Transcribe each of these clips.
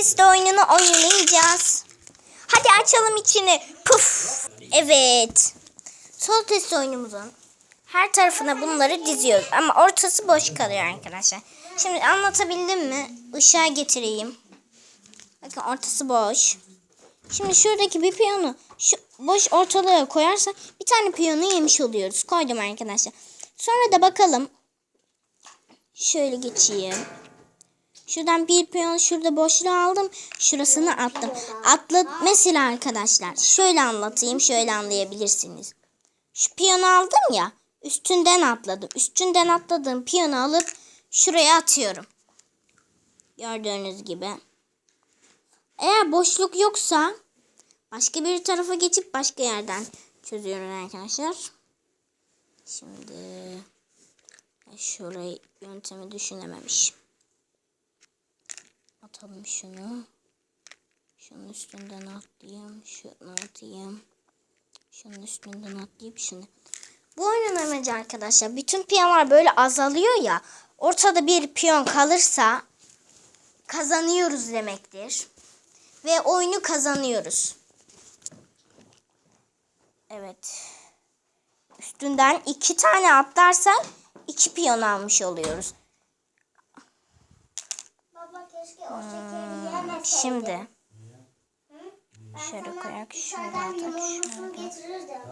testi oyununu oynayacağız. Hadi açalım içini. Puf. Evet. Sol test oyunumuzun her tarafına bunları diziyoruz. Ama ortası boş kalıyor arkadaşlar. Şimdi anlatabildim mi? Işığa getireyim. Bakın ortası boş. Şimdi şuradaki bir piyonu şu boş ortalığa koyarsak bir tane piyonu yemiş oluyoruz. Koydum arkadaşlar. Sonra da bakalım. Şöyle geçeyim. Şuradan bir piyon şurada boşluğu aldım. Şurasını attım. Atla mesela arkadaşlar. Şöyle anlatayım. Şöyle anlayabilirsiniz. Şu piyonu aldım ya. Üstünden atladım. Üstünden atladığım piyonu alıp şuraya atıyorum. Gördüğünüz gibi. Eğer boşluk yoksa başka bir tarafa geçip başka yerden çözüyorum arkadaşlar. Şimdi şurayı yöntemi düşünememiş. Atalım şunu. Şunun üstünden atlayayım. Şunu atayım. Şunun üstünden atlayıp şunu. Bu oyunun amacı arkadaşlar bütün piyonlar böyle azalıyor ya. Ortada bir piyon kalırsa kazanıyoruz demektir. Ve oyunu kazanıyoruz. Evet. Üstünden iki tane atlarsak iki piyon almış oluyoruz. Yemeseydin. Şimdi şöyle koyak, şöyle atak, şöyle, getirirdim.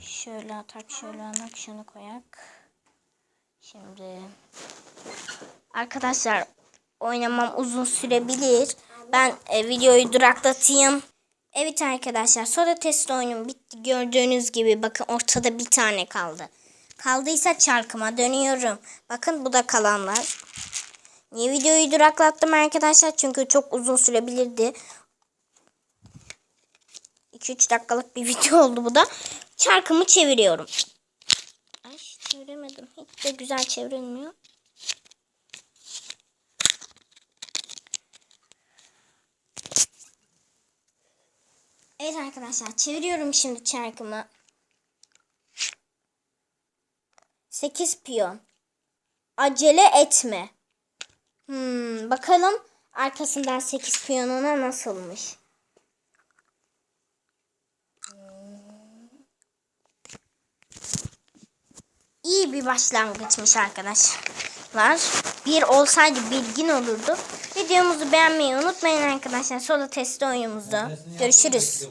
şöyle atak, şöyle anak, şunu koyak. Şimdi arkadaşlar oynamam uzun sürebilir. Ben e, videoyu duraklatayım. Evet arkadaşlar soda test oyunum bitti. Gördüğünüz gibi bakın ortada bir tane kaldı. Kaldıysa çarkıma dönüyorum. Bakın bu da kalanlar. Niye videoyu duraklattım arkadaşlar? Çünkü çok uzun sürebilirdi. 2-3 dakikalık bir video oldu bu da. Çarkımı çeviriyorum. Ay çeviremedim. Hiç de güzel çevrilmiyor. Evet arkadaşlar çeviriyorum şimdi çarkımı. 8 piyon. Acele etme. Hmm, bakalım arkasından 8 piyonuna nasılmış. İyi bir başlangıçmış arkadaşlar. Bir olsaydı bilgin olurdu. Videomuzu beğenmeyi unutmayın arkadaşlar. Soda testi oyunumuzu. Görüşürüz.